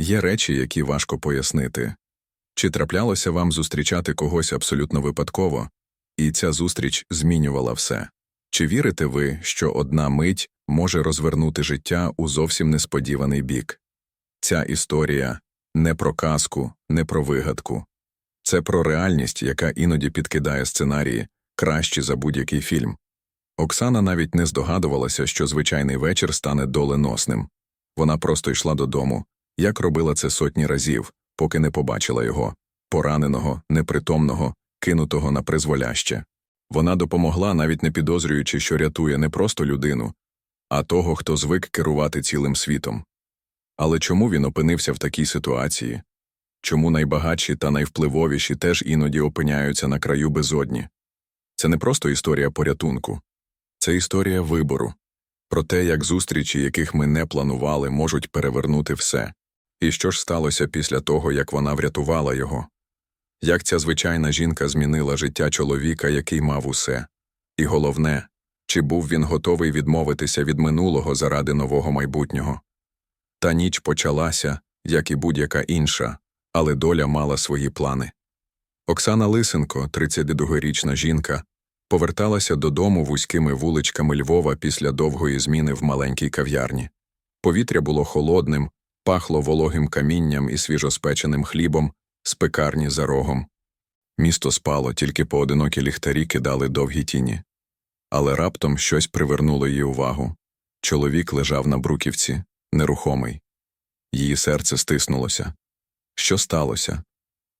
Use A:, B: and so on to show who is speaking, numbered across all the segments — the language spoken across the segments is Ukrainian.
A: Є речі, які важко пояснити. Чи траплялося вам зустрічати когось абсолютно випадково, і ця зустріч змінювала все? Чи вірите ви, що одна мить може розвернути життя у зовсім несподіваний бік? Ця історія не про казку, не про вигадку. Це про реальність, яка іноді підкидає сценарії кращі за будь-який фільм. Оксана навіть не здогадувалася, що звичайний вечір стане доленосним. Вона просто йшла додому, як робила це сотні разів, поки не побачила його пораненого, непритомного, кинутого на призволяще. Вона допомогла, навіть не підозрюючи, що рятує не просто людину, а того, хто звик керувати цілим світом. Але чому він опинився в такій ситуації? Чому найбагатші та найвпливовіші теж іноді опиняються на краю безодні? Це не просто історія порятунку, це історія вибору, про те, як зустрічі, яких ми не планували, можуть перевернути все. І що ж сталося після того, як вона врятувала його? Як ця звичайна жінка змінила життя чоловіка, який мав усе? І головне, чи був він готовий відмовитися від минулого заради нового майбутнього? Та ніч почалася, як і будь-яка інша, але доля мала свої плани. Оксана Лисенко, 32-річна жінка, поверталася додому вузькими вуличками Львова після довгої зміни в маленькій кав'ярні. Повітря було холодним, пахло вологим камінням і свіжоспеченим хлібом з пекарні за рогом. Місто спало, тільки поодинокі ліхтарі кидали довгі тіні. Але раптом щось привернуло її увагу. Чоловік лежав на бруківці, нерухомий. Її серце стиснулося. Що сталося?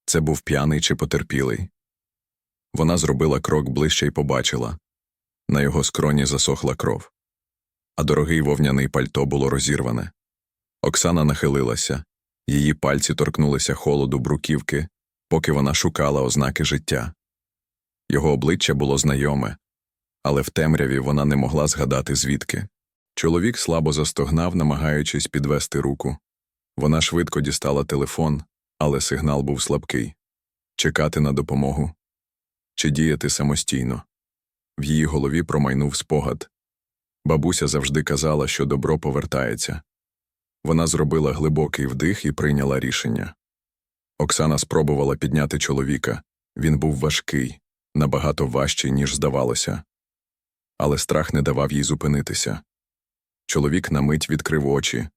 A: Це був п'яний чи потерпілий. Вона зробила крок ближче і побачила на його скроні засохла кров, а дорогий вовняний пальто було розірване. Оксана нахилилася, її пальці торкнулися холоду бруківки, поки вона шукала ознаки життя. Його обличчя було знайоме, але в темряві вона не могла згадати звідки. Чоловік слабо застогнав, намагаючись підвести руку. Вона швидко дістала телефон, але сигнал був слабкий чекати на допомогу чи діяти самостійно. В її голові промайнув спогад. Бабуся завжди казала, що добро повертається. Вона зробила глибокий вдих і прийняла рішення. Оксана спробувала підняти чоловіка. Він був важкий, набагато важчий, ніж здавалося. Але страх не давав їй зупинитися. Чоловік на мить відкрив очі.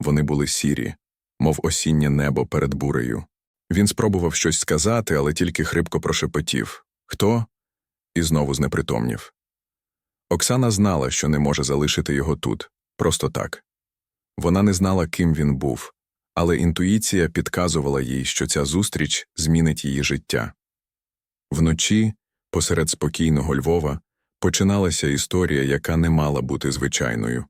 A: Вони були сірі, мов осіннє небо перед бурею. Він спробував щось сказати, але тільки хрипко прошепотів Хто? І знову знепритомнів. Оксана знала, що не може залишити його тут, просто так. Вона не знала, ким він був, але інтуїція підказувала їй, що ця зустріч змінить її життя. Вночі, посеред спокійного Львова, починалася історія, яка не мала бути звичайною.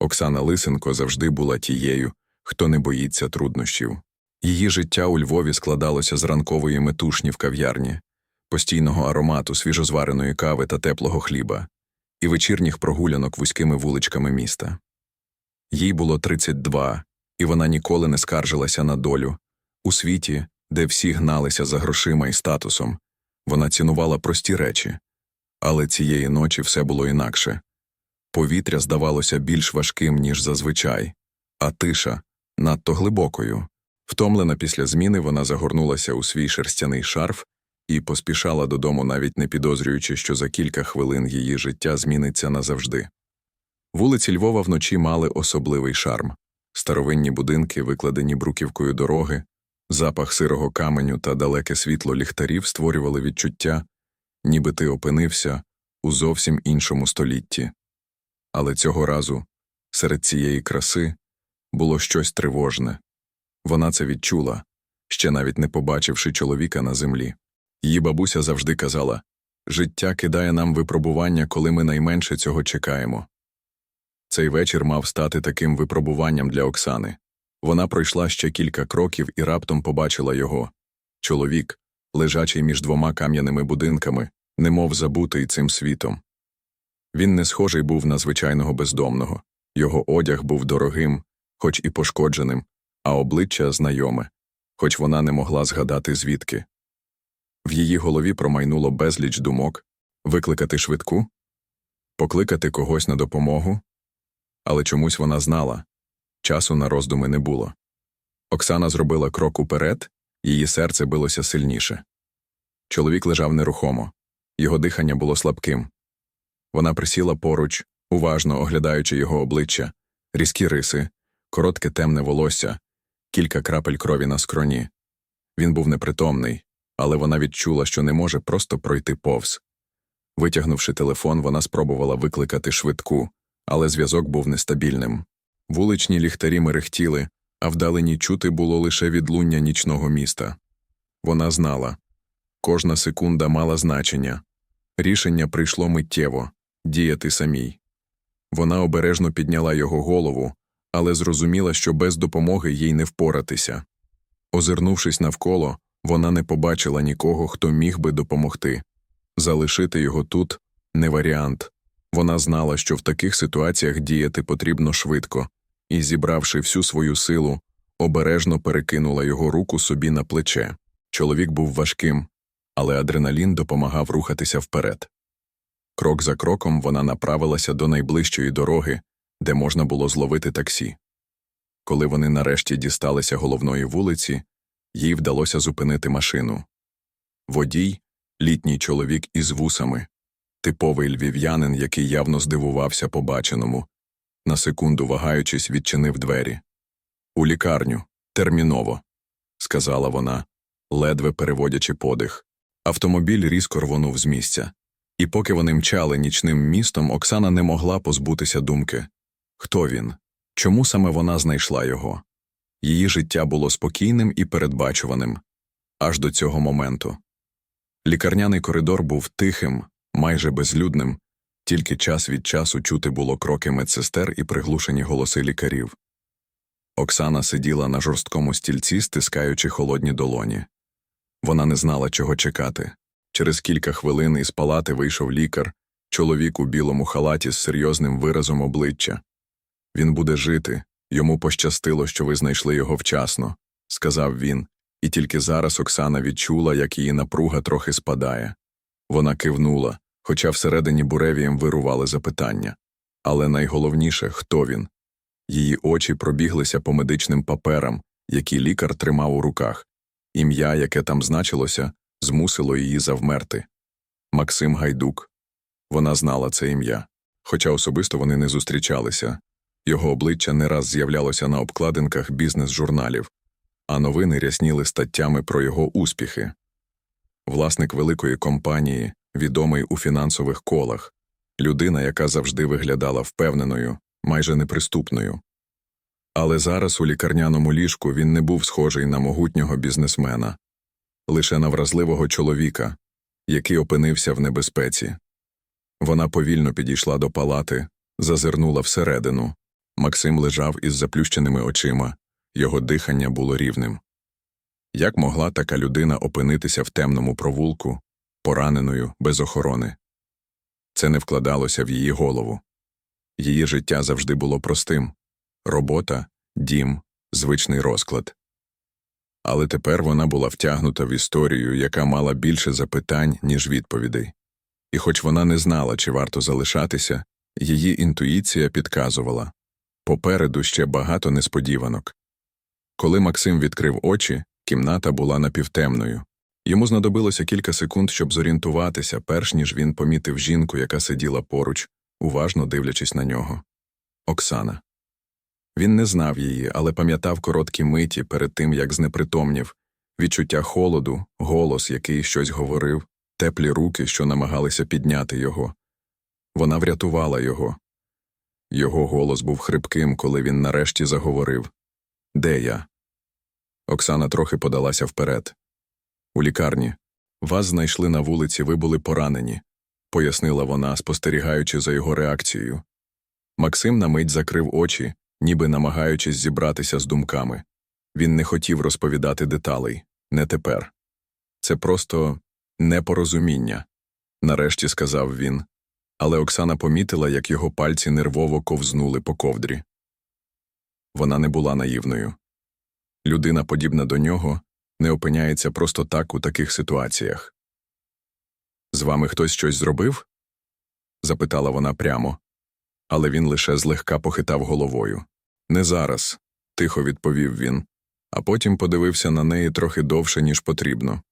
A: Оксана Лисенко завжди була тією, хто не боїться труднощів. Її життя у Львові складалося з ранкової метушні в кав'ярні, постійного аромату свіжозвареної кави та теплого хліба, і вечірніх прогулянок вузькими вуличками міста. Їй було 32, і вона ніколи не скаржилася на долю. У світі, де всі гналися за грошима і статусом, вона цінувала прості речі. Але цієї ночі все було інакше. Повітря здавалося більш важким, ніж зазвичай, а тиша надто глибокою. Втомлена після зміни вона загорнулася у свій шерстяний шарф і поспішала додому, навіть не підозрюючи, що за кілька хвилин її життя зміниться назавжди. Вулиці Львова вночі мали особливий шарм старовинні будинки, викладені бруківкою дороги, запах сирого каменю та далеке світло ліхтарів створювали відчуття, ніби ти опинився у зовсім іншому столітті. Але цього разу, серед цієї краси, було щось тривожне. Вона це відчула, ще навіть не побачивши чоловіка на землі. Її бабуся завжди казала життя кидає нам випробування, коли ми найменше цього чекаємо. Цей вечір мав стати таким випробуванням для Оксани. Вона пройшла ще кілька кроків і раптом побачила його чоловік, лежачий між двома кам'яними будинками, немов забутий цим світом. Він не схожий був на звичайного бездомного, його одяг був дорогим, хоч і пошкодженим, а обличчя знайоме, хоч вона не могла згадати звідки. В її голові промайнуло безліч думок викликати швидку, покликати когось на допомогу, але чомусь вона знала часу на роздуми не було. Оксана зробила крок уперед, її серце билося сильніше. Чоловік лежав нерухомо, його дихання було слабким. Вона присіла поруч, уважно оглядаючи його обличчя, різкі риси, коротке темне волосся, кілька крапель крові на скроні. Він був непритомний, але вона відчула, що не може просто пройти повз. Витягнувши телефон, вона спробувала викликати швидку, але зв'язок був нестабільним. Вуличні ліхтарі мерехтіли, а вдалині чути було лише відлуння нічного міста. Вона знала. Кожна секунда мала значення. Рішення прийшло миттєво діяти самій. Вона обережно підняла його голову, але зрозуміла, що без допомоги їй не впоратися. Озирнувшись навколо, вона не побачила нікого, хто міг би допомогти. Залишити його тут не варіант. Вона знала, що в таких ситуаціях діяти потрібно швидко, і, зібравши всю свою силу, обережно перекинула його руку собі на плече. Чоловік був важким, але адреналін допомагав рухатися вперед. Крок за кроком вона направилася до найближчої дороги, де можна було зловити таксі. Коли вони нарешті дісталися головної вулиці, їй вдалося зупинити машину. Водій літній чоловік із вусами, типовий львів'янин, який явно здивувався побаченому, на секунду вагаючись, відчинив двері. У лікарню, терміново, сказала вона, ледве переводячи подих. Автомобіль різко рвонув з місця. І поки вони мчали нічним містом, Оксана не могла позбутися думки хто він? Чому саме вона знайшла його? Її життя було спокійним і передбачуваним аж до цього моменту. Лікарняний коридор був тихим, майже безлюдним, тільки час від часу чути було кроки медсестер і приглушені голоси лікарів. Оксана сиділа на жорсткому стільці, стискаючи холодні долоні. Вона не знала, чого чекати. Через кілька хвилин із палати вийшов лікар, чоловік у білому халаті з серйозним виразом обличчя. Він буде жити, йому пощастило, що ви знайшли його вчасно, сказав він, і тільки зараз Оксана відчула, як її напруга трохи спадає. Вона кивнула, хоча всередині буревієм вирували запитання. Але найголовніше, хто він. Її очі пробіглися по медичним паперам, які лікар тримав у руках. Ім'я, яке там значилося, змусило її завмерти. Максим Гайдук. Вона знала це ім'я, хоча особисто вони не зустрічалися. Його обличчя не раз з'являлося на обкладинках бізнес-журналів, а новини рясніли статтями про його успіхи. Власник великої компанії, відомий у фінансових колах, людина, яка завжди виглядала впевненою, майже неприступною. Але зараз у лікарняному ліжку він не був схожий на могутнього бізнесмена, лише на вразливого чоловіка, який опинився в небезпеці. Вона повільно підійшла до палати, зазирнула всередину. Максим лежав із заплющеними очима, його дихання було рівним. Як могла така людина опинитися в темному провулку, пораненою, без охорони? Це не вкладалося в її голову. Її життя завжди було простим робота, дім, звичний розклад. Але тепер вона була втягнута в історію, яка мала більше запитань, ніж відповідей. І хоч вона не знала, чи варто залишатися, її інтуїція підказувала попереду ще багато несподіванок. Коли Максим відкрив очі, кімната була напівтемною. Йому знадобилося кілька секунд, щоб зорієнтуватися, перш ніж він помітив жінку, яка сиділа поруч, уважно дивлячись на нього. Оксана. Він не знав її, але пам'ятав короткі миті перед тим, як знепритомнів, відчуття холоду, голос, який щось говорив, теплі руки, що намагалися підняти його. Вона врятувала його. Його голос був хрипким, коли він нарешті заговорив Де я? Оксана трохи подалася вперед. У лікарні. Вас знайшли на вулиці, ви були поранені, пояснила вона, спостерігаючи за його реакцією. Максим на мить закрив очі, ніби намагаючись зібратися з думками. Він не хотів розповідати деталей, не тепер. Це просто непорозуміння, нарешті сказав він. Але Оксана помітила, як його пальці нервово ковзнули по ковдрі. Вона не була наївною. Людина, подібна до нього, не опиняється просто так у таких ситуаціях. З вами хтось щось зробив? запитала вона прямо, але він лише злегка похитав головою. Не зараз, тихо відповів він. а потім подивився на неї трохи довше, ніж потрібно.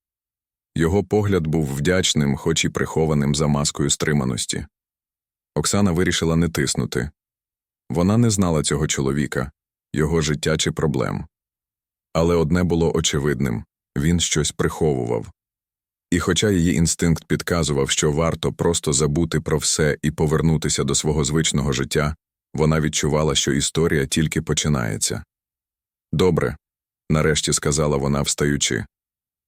A: Його погляд був вдячним, хоч і прихованим за маскою стриманості. Оксана вирішила не тиснути. Вона не знала цього чоловіка, його життя чи проблем. Але одне було очевидним він щось приховував. І хоча її інстинкт підказував, що варто просто забути про все і повернутися до свого звичного життя, вона відчувала, що історія тільки починається. Добре, нарешті сказала вона, встаючи.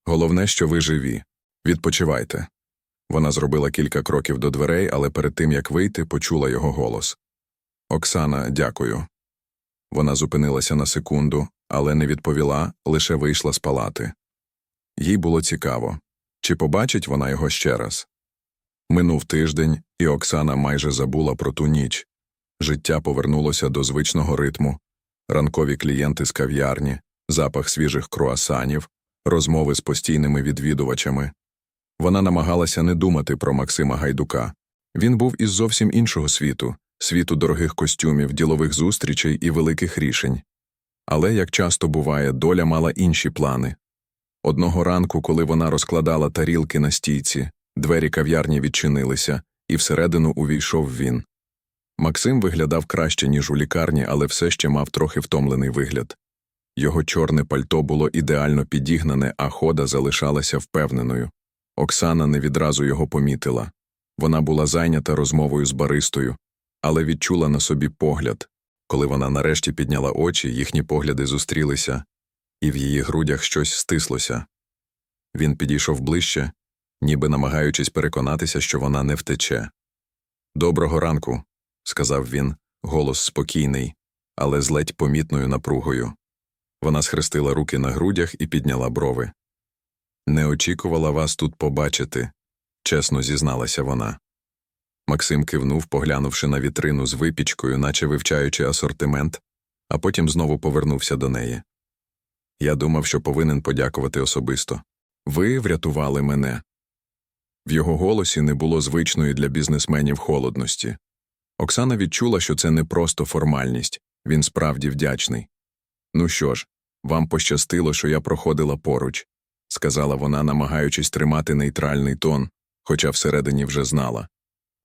A: Головне, що ви живі. Відпочивайте. Вона зробила кілька кроків до дверей, але перед тим як вийти, почула його голос. Оксана, дякую. Вона зупинилася на секунду, але не відповіла, лише вийшла з палати. Їй було цікаво, чи побачить вона його ще раз. Минув тиждень, і Оксана майже забула про ту ніч. Життя повернулося до звичного ритму, ранкові клієнти з кав'ярні, запах свіжих круасанів, розмови з постійними відвідувачами. Вона намагалася не думати про Максима Гайдука. Він був із зовсім іншого світу, світу дорогих костюмів, ділових зустрічей і великих рішень. Але, як часто буває, доля мала інші плани. Одного ранку, коли вона розкладала тарілки на стійці, двері кав'ярні відчинилися, і всередину увійшов він. Максим виглядав краще, ніж у лікарні, але все ще мав трохи втомлений вигляд. Його чорне пальто було ідеально підігнане, а хода залишалася впевненою. Оксана не відразу його помітила. Вона була зайнята розмовою з баристою, але відчула на собі погляд. Коли вона нарешті підняла очі, їхні погляди зустрілися, і в її грудях щось стислося. Він підійшов ближче, ніби намагаючись переконатися, що вона не втече. Доброго ранку, сказав він, голос спокійний, але з ледь помітною напругою. Вона схрестила руки на грудях і підняла брови. Не очікувала вас тут побачити, чесно зізналася вона. Максим кивнув, поглянувши на вітрину з випічкою, наче вивчаючи асортимент, а потім знову повернувся до неї. Я думав, що повинен подякувати особисто. Ви врятували мене. В його голосі не було звичної для бізнесменів холодності. Оксана відчула, що це не просто формальність, він справді вдячний. Ну що ж, вам пощастило, що я проходила поруч, сказала вона, намагаючись тримати нейтральний тон, хоча всередині вже знала.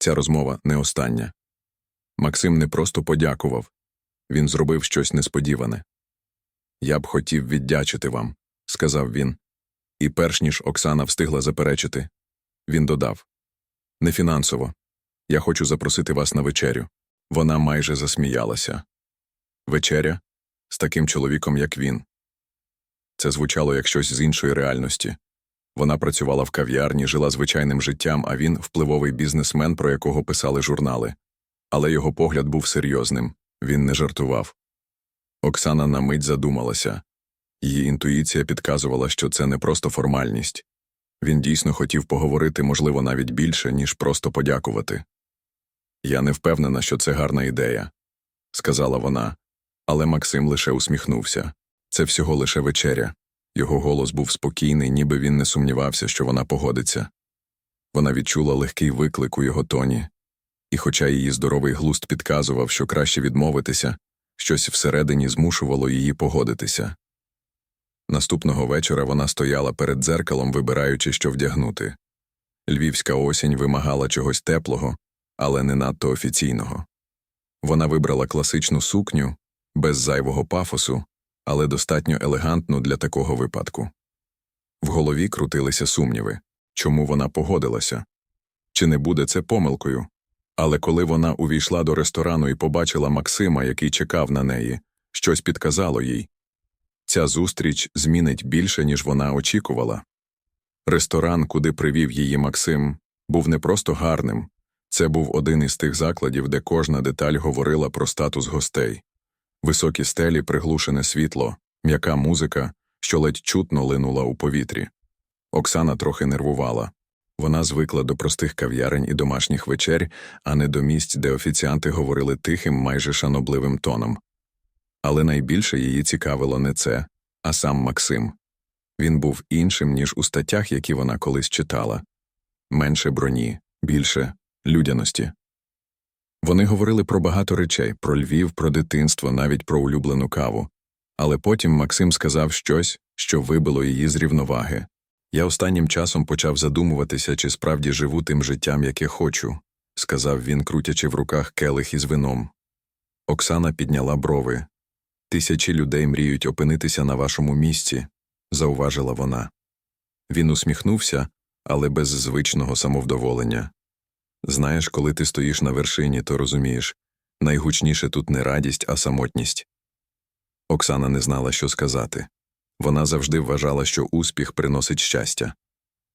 A: Ця розмова не остання. Максим не просто подякував він зробив щось несподіване. Я б хотів віддячити вам, сказав він. І перш ніж Оксана встигла заперечити, він додав Не фінансово. Я хочу запросити вас на вечерю. Вона майже засміялася. Вечеря з таким чоловіком, як він. Це звучало як щось з іншої реальності. Вона працювала в кав'ярні, жила звичайним життям, а він впливовий бізнесмен, про якого писали журнали. Але його погляд був серйозним він не жартував. Оксана на мить задумалася. Її інтуїція підказувала, що це не просто формальність. Він дійсно хотів поговорити, можливо, навіть більше, ніж просто подякувати. Я не впевнена, що це гарна ідея, сказала вона, але Максим лише усміхнувся. Це всього лише вечеря. Його голос був спокійний, ніби він не сумнівався, що вона погодиться. Вона відчула легкий виклик у його тоні, і, хоча її здоровий глуст підказував, що краще відмовитися, щось всередині змушувало її погодитися. Наступного вечора вона стояла перед дзеркалом, вибираючи, що вдягнути. Львівська осінь вимагала чогось теплого, але не надто офіційного. Вона вибрала класичну сукню, без зайвого пафосу, але достатньо елегантну для такого випадку. В голові крутилися сумніви чому вона погодилася, чи не буде це помилкою. Але коли вона увійшла до ресторану і побачила Максима, який чекав на неї, щось підказало їй ця зустріч змінить більше, ніж вона очікувала. Ресторан, куди привів її Максим, був не просто гарним це був один із тих закладів, де кожна деталь говорила про статус гостей високі стелі, приглушене світло, м'яка музика, що ледь чутно линула у повітрі. Оксана трохи нервувала. Вона звикла до простих кав'ярень і домашніх вечер, а не до місць, де офіціанти говорили тихим, майже шанобливим тоном. Але найбільше її цікавило не це, а сам Максим. Він був іншим, ніж у статтях, які вона колись читала менше броні, більше людяності. Вони говорили про багато речей про Львів, про дитинство, навіть про улюблену каву. Але потім Максим сказав щось, що вибило її з рівноваги. Я останнім часом почав задумуватися, чи справді живу тим життям, яке хочу, сказав він, крутячи в руках келих із вином. Оксана підняла брови. Тисячі людей мріють опинитися на вашому місці, зауважила вона. Він усміхнувся, але без звичного самовдоволення. Знаєш, коли ти стоїш на вершині, то розумієш найгучніше тут не радість, а самотність. Оксана не знала, що сказати. Вона завжди вважала, що успіх приносить щастя.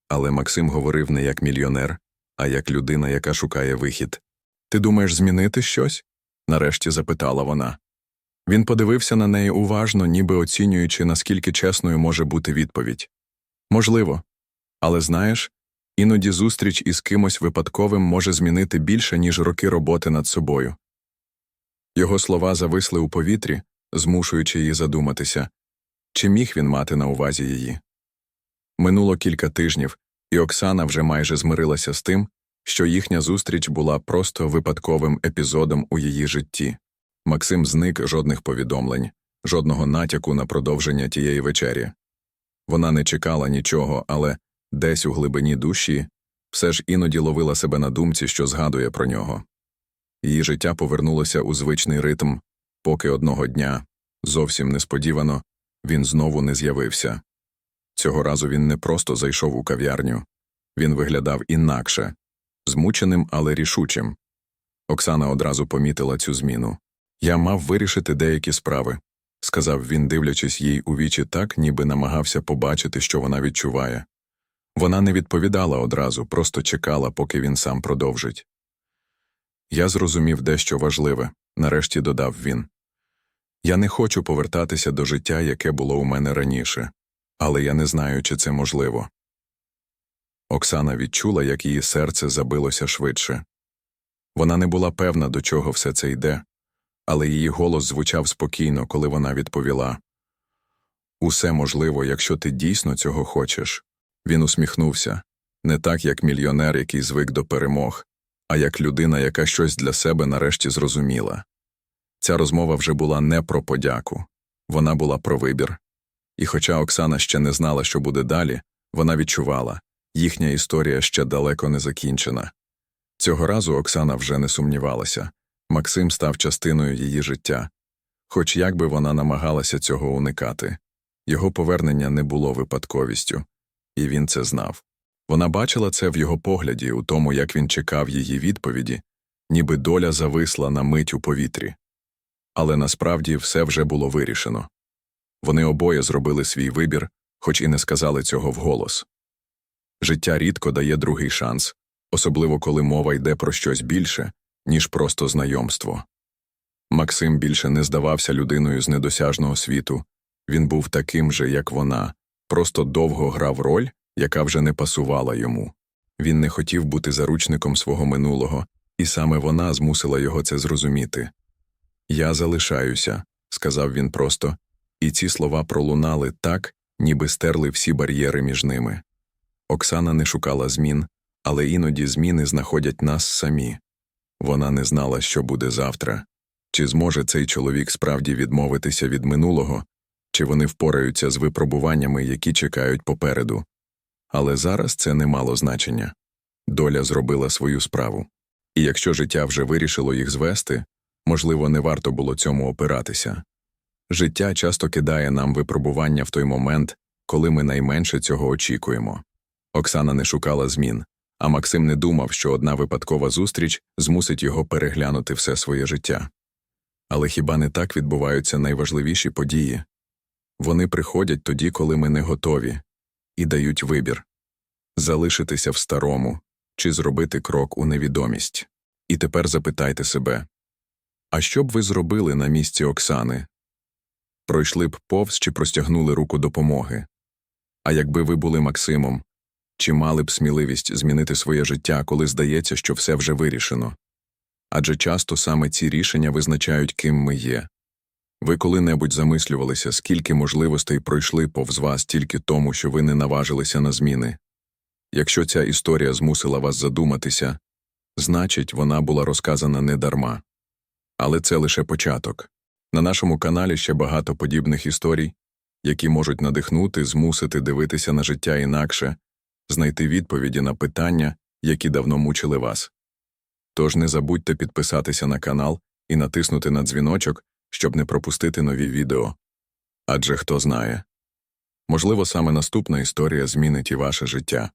A: Але Максим говорив не як мільйонер, а як людина, яка шукає вихід. Ти думаєш змінити щось? нарешті запитала вона. Він подивився на неї уважно, ніби оцінюючи, наскільки чесною може бути відповідь. Можливо. Але знаєш, іноді зустріч із кимось випадковим може змінити більше, ніж роки роботи над собою. Його слова зависли у повітрі, змушуючи її задуматися, чи міг він мати на увазі її. Минуло кілька тижнів, і Оксана вже майже змирилася з тим, що їхня зустріч була просто випадковим епізодом у її житті. Максим зник жодних повідомлень, жодного натяку на продовження тієї вечері. Вона не чекала нічого, але десь у глибині душі все ж іноді ловила себе на думці, що згадує про нього. Її життя повернулося у звичний ритм, поки одного дня, зовсім несподівано, він знову не з'явився. Цього разу він не просто зайшов у кав'ярню, він виглядав інакше, змученим, але рішучим. Оксана одразу помітила цю зміну. Я мав вирішити деякі справи, сказав він, дивлячись їй у вічі так, ніби намагався побачити, що вона відчуває. Вона не відповідала одразу, просто чекала, поки він сам продовжить. Я зрозумів дещо важливе, нарешті додав він. Я не хочу повертатися до життя, яке було у мене раніше, але я не знаю, чи це можливо. Оксана відчула, як її серце забилося швидше. Вона не була певна, до чого все це йде, але її голос звучав спокійно, коли вона відповіла Усе можливо, якщо ти дійсно цього хочеш. Він усміхнувся не так, як мільйонер, який звик до перемог, а як людина, яка щось для себе нарешті зрозуміла. Ця розмова вже була не про подяку, вона була про вибір. І хоча Оксана ще не знала, що буде далі, вона відчувала їхня історія ще далеко не закінчена. Цього разу Оксана вже не сумнівалася Максим став частиною її життя. Хоч як би вона намагалася цього уникати, його повернення не було випадковістю, і він це знав. Вона бачила це в його погляді, у тому, як він чекав її відповіді, ніби доля зависла на мить у повітрі. Але насправді все вже було вирішено. Вони обоє зробили свій вибір, хоч і не сказали цього вголос. Життя рідко дає другий шанс, особливо коли мова йде про щось більше, ніж просто знайомство. Максим більше не здавався людиною з недосяжного світу, він був таким же, як вона, просто довго грав роль, яка вже не пасувала йому. Він не хотів бути заручником свого минулого, і саме вона змусила його це зрозуміти. Я залишаюся, сказав він просто, і ці слова пролунали так, ніби стерли всі бар'єри між ними. Оксана не шукала змін, але іноді зміни знаходять нас самі. Вона не знала, що буде завтра, чи зможе цей чоловік справді відмовитися від минулого, чи вони впораються з випробуваннями, які чекають попереду. Але зараз це не мало значення. Доля зробила свою справу. І якщо життя вже вирішило їх звести, можливо, не варто було цьому опиратися. Життя часто кидає нам випробування в той момент, коли ми найменше цього очікуємо. Оксана не шукала змін, а Максим не думав, що одна випадкова зустріч змусить його переглянути все своє життя. Але хіба не так відбуваються найважливіші події? Вони приходять тоді, коли ми не готові, і дають вибір залишитися в старому чи зробити крок у невідомість. І тепер запитайте себе а що б ви зробили на місці Оксани? Пройшли б повз чи простягнули руку допомоги? А якби ви були Максимом, чи мали б сміливість змінити своє життя, коли здається, що все вже вирішено? Адже часто саме ці рішення визначають, ким ми є. Ви коли-небудь замислювалися, скільки можливостей пройшли повз вас тільки тому, що ви не наважилися на зміни? Якщо ця історія змусила вас задуматися, значить, вона була розказана недарма. Але це лише початок. На нашому каналі ще багато подібних історій, які можуть надихнути, змусити дивитися на життя інакше, знайти відповіді на питання, які давно мучили вас. Тож не забудьте підписатися на канал і натиснути на дзвіночок, щоб не пропустити нові відео. Адже хто знає, можливо, саме наступна історія змінить і ваше життя.